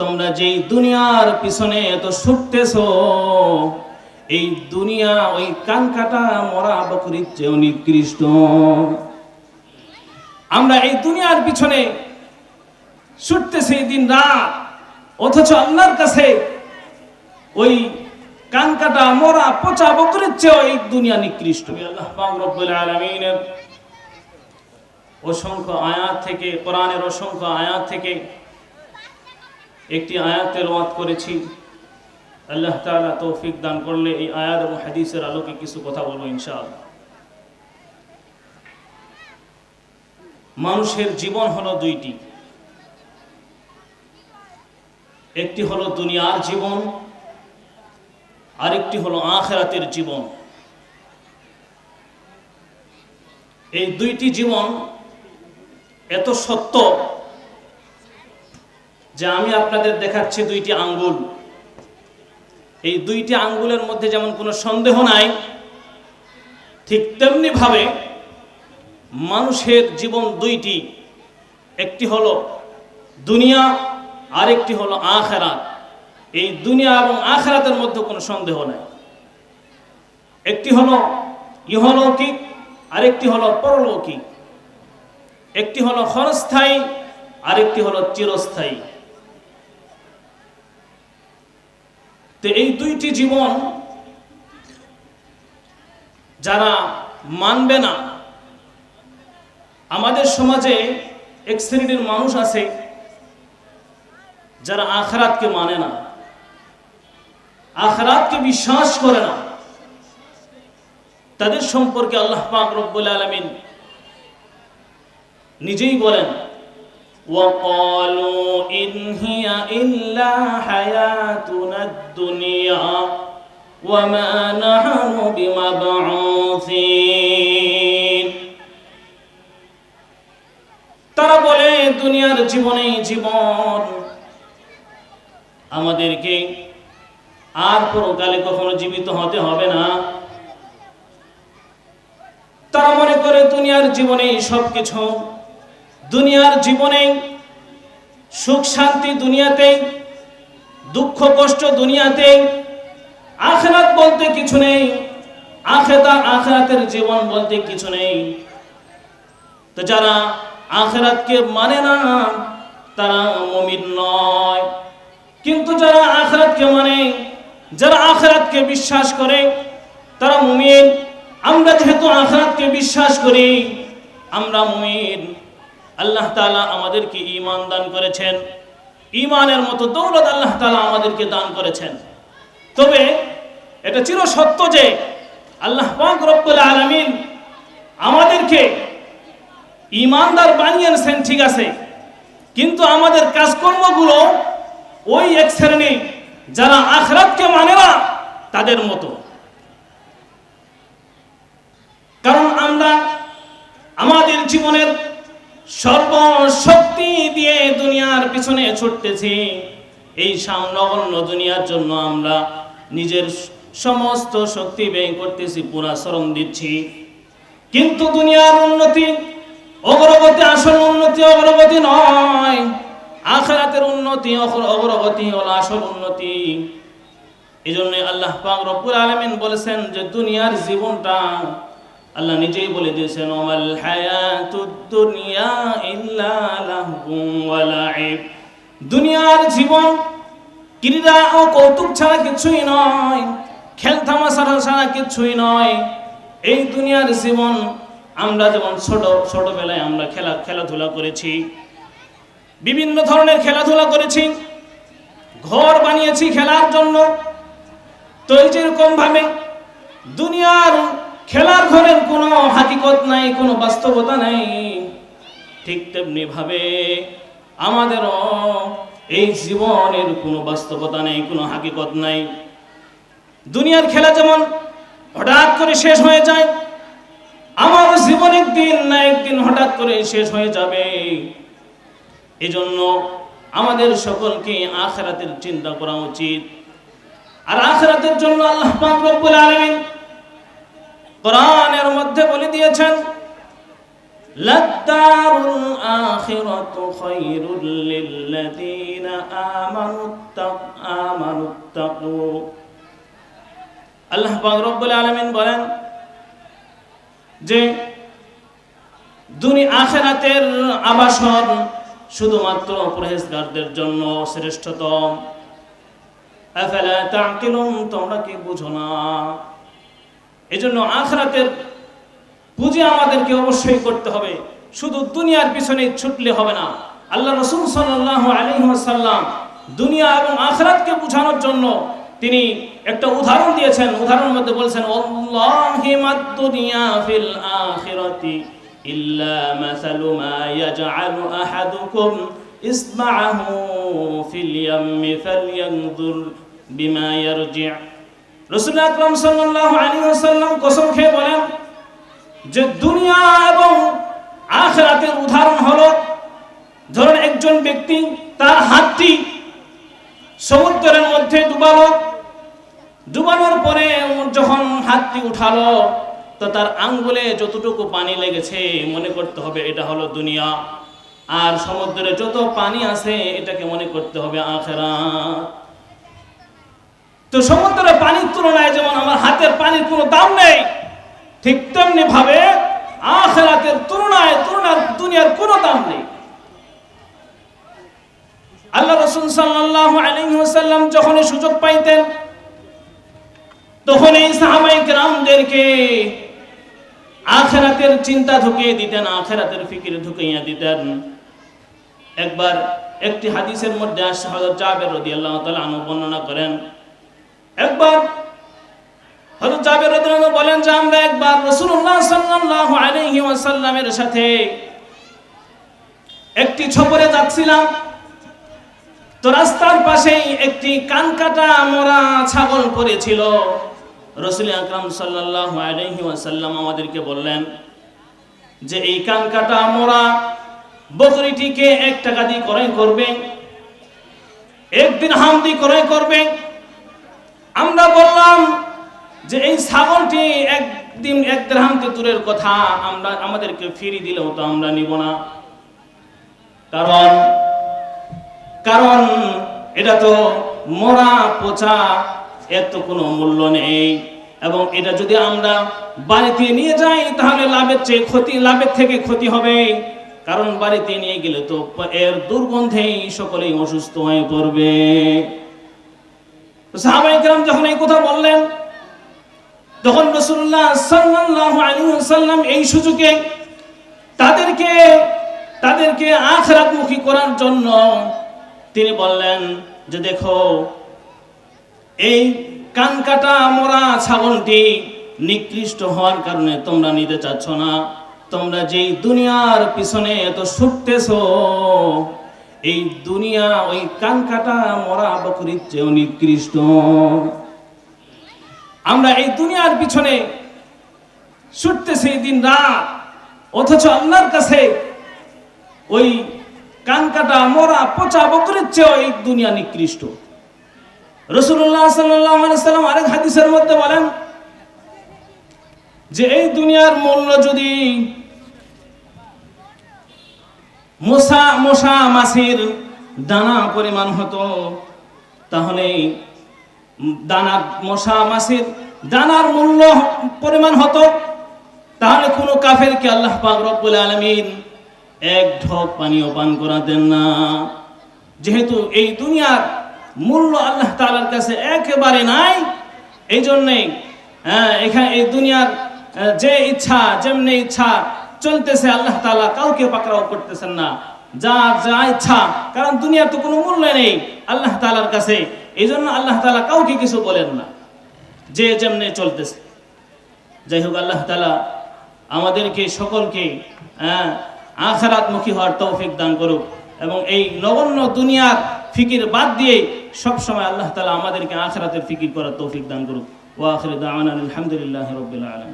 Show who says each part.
Speaker 1: তোমরা যেই দুনিয়ার পিছনে এত ছুটতেছ, এই দুনিয়া ওই কান কাটা মরা বকরির চেয়েও নিকৃষ্ট। আমরা এই দুনিয়ার পিছনে ছুটতেছি দিন রাত, অথচ আল্লাহর কাছে ওই কান কাটা মরা পচা বকরির চেয়েও এই দুনিয়া নিকৃষ্ট। অসংখ্য আয়াত থেকে, কোরআনের অসংখ্য আয়াত থেকে একটি আয়াত তেলাওয়াত করেছি। আল্লাহ তাআলা তৌফিক দান করলে এই আয়াত এবং হাদিসের আলোকে কিছু কথা বলব ইনশাআল্লাহ। মানুষের জীবন হলো দুইটি। একটি হলো দুনিয়ার জীবন, আরেকটি হলো আখেরাতের জীবন। এই দুইটি জীবন এত সত্য যে আমি আপনাদের দেখাচ্ছি দুইটি আঙ্গুল। এই দুইটি আঙ্গুলের মধ্যে যেমন কোনো সন্দেহ নাই, ঠিক তেমনি ভাবে মানুষের জীবন দুইটি, একটি হলো দুনিয়া আর আরেকটি হলো আখেরাত। এই দুনিয়া এবং আখেরাতের মধ্যে কোনো সন্দেহ নাই। একটি হলো ইহলৌকিক, আরেকটি হলো পরলৌকিক। একটি হলো ক্ষণস্থায়ী, আরেকটি হলো চিরস্থায়ী। তো এই দুইটি জীবন যারা মানবে না, আমাদের সমাজে এক শ্রেণির মানুষ আছে যারা আখরাতকে মানে না, আখরাতকে বিশ্বাস করে না। তাদের সম্পর্কে আল্লাহ পাক রব্বুল আলামিন নিজেই বলেন وقالوا إن هي إلا حياتنا الدنيا وما نحن بمبعوثين তারা বলে দুনিয়ার জীবনে জীবন আমাদেরকে আর পরকালে কখনো জীবিত হতে হবে না তারা মনে করে দুনিয়ার জীবনে সবকিছু দুনিয়ার জীবনে সুখ, শান্তি দুনিয়াতে, দুঃখ, কষ্ট দুনিয়াতে, আখেরাত বলতে কিছু নেই, আখেতা, আখেরাতের জীবন বলতে কিছু নেই। তো যারা আখেরাতকে মানে না, তারা মমিন নয়। কিন্তু যারা আখেরাতকে মানে যারা আখেরাতকে বিশ্বাস করে, তারা মুমিন। আমরা যেহেতু আখেরাতকে বিশ্বাস করি, আমরা মুমিন। আল্লাহ তালা আমাদেরকে ইমান দান করেছেন। ইমানের মতো দৌলত আল্লাহ তালা আমাদেরকে দান করেছেন। তবে এটা চির সত্য যে আল্লাহ রব্বুল আলামিন আমাদেরকে ইমানদার বানিয়েছেন, ঠিক আছে। কিন্তু আমাদের কাজকর্মগুলো ওই এক শ্রেণি যারা আখরাতকে মানে না, তাদের মতো। কারণ আমরা আমাদের জীবনের সর্বশক্তি দিয়ে দুনিয়ার পিছনে ছুটতেছি। এই সামনগণ্য দুনিয়ার জন্য আমরা নিজের সমস্ত শক্তি ব্যয় করতেছি, পুরা শ্রম দিচ্ছি। কিন্তু দুনিয়ার উন্নতি অগ্রগতি আসল উন্নতি অগ্রগতি নয়। আখরাতের উন্নতি অগ্রগতি হলো আসল উন্নতি। এই জন্য আল্লাহ রব্বুল আলমিন বলেছেন যে, দুনিয়ার জীবনটা আল্লাহ নিজেই বলে দিয়েছেন, ওমাল হায়াতুদ দুনিয়া ইল্লা ওয়া লাইব। দুনিয়ার জীবন ক্রীড়া ও কৌতুক ছাড়া কিছুই নয় খেলতামাশা ছাড়া কিছুই নয়। এই দুনিয়ার জীবন আমরা যেমন ছোট, ছোটবেলায় আমরা খেলা, খেলাধুলা করেছি, বিভিন্ন ধরনের খেলাধুলা করেছি, ঘর বানিয়েছি খেলার জন্য। তো এই যেরকম ভাবে দুনিয়ার খেলার ঘরের কোনো হাকিকত নাই, কোনো বাস্তবতা নাই। ঠিক তেমনি ভাবে আমাদেরও এই জীবনের কোনো বাস্তবতা নেই, কোনো হাকিকত নাই। দুনিয়ার খেলা যেমন হঠাৎ করে শেষ হয়ে যায়, আমার জীবন একদিন না একদিন হঠাৎ করে শেষ হয়ে যাবে। এজন্য আমাদের সকলকে আখেরাতের চিন্তা করা উচিত। আর আখেরাতের জন্য আল্লাহ রব্বুল আলামিন কোরআনের মধ্যে বলে দিয়েছেন আল্লাহ বলেন যে দুনি আখেরাতের আবাসন শুধুমাত্র পরহেজগারদের জন্য শ্রেষ্ঠতম। তোমরা কি বুঝো না? এজন্য আখরাতের পুঁজি আমাদেরকে অবশ্যই করতে হবে। শুধু দুনিয়ার পিছনে ছুটলে হবে না। আল্লাহ রসুল সাল্লাহ আলহিহাসাল্লাম দুনিয়া এবং আখরাতকে বোঝানোর জন্য তিনি একটা উদাহরণ দিয়েছেন। উদাহরণের মধ্যে বলছেন, "ওয়াল্লাহি মাদ-দুনিয়া ফিল আখিরাতি ইল্লা মা ইয়াজআলু আহাদুকুম ইসবা'াহু ফিল ইয়াম্মি ফালয়ানজুর বিমা ইয়ারজি' রসুল আকরাম সাল্লাল্লাহু আলাইহি ওয়াসাল্লাম কসম খেয়ে বলেন যে দুনিয়া এবং আখেরাতের উদাহরণ হলো, ধরুন একজন ব্যক্তি তার হাতটি সমুদ্রের মধ্যে ডুবালো। ডুবানোর পরে যখন হাতটি উঠালো, তো তার আঙ্গুলে যতটুকু পানি লেগেছে মনে করতে হবে এটা হলো দুনিয়া। আর সমুদ্রে যত পানি আছে, এটাকে মনে করতে হবে আখেরা তো সমুদ্রের পানির তুলনায় যেমন আমার হাতের পানির কোনো দাম নেই, ঠিক তেমনি ভাবে আখেরাতের তুলনায় তুলনার দুনিয়ার কোনো দাম নেই। আল্লাহ রসুল ওয়াসাল্লাম যখন সুযোগ পাইতেন আখেরাতের চিন্তা ঢুকিয়ে দিতেন, আখেরাতের ফিকির ঢুকিয়ে দিতেন। একবার একটি হাদিসের মধ্যে হযরত জাবের রাদিয়াল্লাহু বর্ণনা করেন একবার হযরত জাবের রাদিয়াল্লাহু বলেন যে আমরা একবার রাসূলুল্লাহ সাল্লাল্লাহু আলাইহি ওয়াসাল্লামের সাথে একটি ছপরে যাচ্ছিলাম। তো রাস্তার পাশেই একটি কানকাটা মরা ছাগল পড়েছিল। রসুল আকরাম সাল্লাল্লাহু আলাইহি ওয়াসাল্লাম আমাদেরকে বললেন যে এই কানকাটা মরা বকরিটিকে এক টাকা দিয়ে ক্রয় করবে, একদিন হাম দিয়ে ক্রয় করবে আমরা বললাম যে এই ছাগলটি একদিন এক দেড়হামতে দূরের কথা, আমরা, আমাদেরকে ফিরি দিলেও তো আমরা নিব না। কারণ কারণ এটা তো মরা পচা, এর তো কোনো মূল্য নেই। এবং এটা যদি আমরা বাড়িতে নিয়ে যাই, তাহলে লাভের চেয়ে ক্ষতি, লাভের থেকে ক্ষতি হবে। কারণ বাড়িতে নিয়ে গেলে তো এর দুর্গন্ধেই সকলেই অসুস্থ হয়ে পড়বে। সাহাবাই কেরাম যখন এই কথা বললেন, তখন রসুল্লাহ সাল্লাল্লাহু আলাইহি ওয়াসাল্লাম এই সুযোগে তাদেরকে তাদেরকে আখরাতমুখী করার জন্য তিনি বললেন যে দেখো, এই কানকাটা মরা ছাগলটি নিকৃষ্ট হওয়ার কারণে তোমরা নিতে চাচ্ছ না, তোমরা যেই দুনিয়ার পিছনে এত ছুটতেছ এই দুনিয়া, ওই কানকাটা মরা বকরির চেয়েও নিকৃষ্ট। আমরা এই দুনিয়ার পিছনে ছুটতেছি দিন রাত, অথচ আল্লাহর কাছে ওই কানকাটা মরা পচা বকরির চেয়েও এই দুনিয়া নিকৃষ্ট। রসুল্লাহ সাল্লাম আরেক হাদিসের মধ্যে বলেন যে এই দুনিয়ার মূল্য যদি মশা মশা মাছির দানা পরিমাণ হতো। তাহলে দানা মশা মাছির দানার মূল্য পরিমাণ হতো। তাহলে কোনো কাফের কাফেরকে আল্লাহ পাক আলামিন এক ঢোক পানিও পান করাতেন না? যেহেতু এই দুনিয়ার মূল্য আল্লাহ তালার কাছে একেবারে নাই এই জন্যেই হ্যাঁ এখানে এই দুনিয়ার যে ইচ্ছা, যেমনি ইচ্ছা চলতেছে আল্লাহ তালা কাউকে পাকড়াও করতেছেন না। যা যা ইচ্ছা কারণ দুনিয়ার তো কোনো মূল্য নেই আল্লাহ তালার কাছে। এই জন্য আল্লাহ তালা কাউকে কিছু বলেন না যে যেমনি চলতেছে। যাই হোক আল্লাহ তালা আমাদেরকে সকলকে হ্যাঁ, আখারাতমুখী হওয়ার তৌফিক দান করুক এবং এই নগণ্য দুনিয়ার ফিকির বাদ দিয়ে সবসময় আল্লাহ তালা আমাদেরকে আখরাতের ফিকির করার তৌফিক দান করুক। ওয়া আখির দাওয়ানা আলহামদুলিল্লাহ রবিল আলম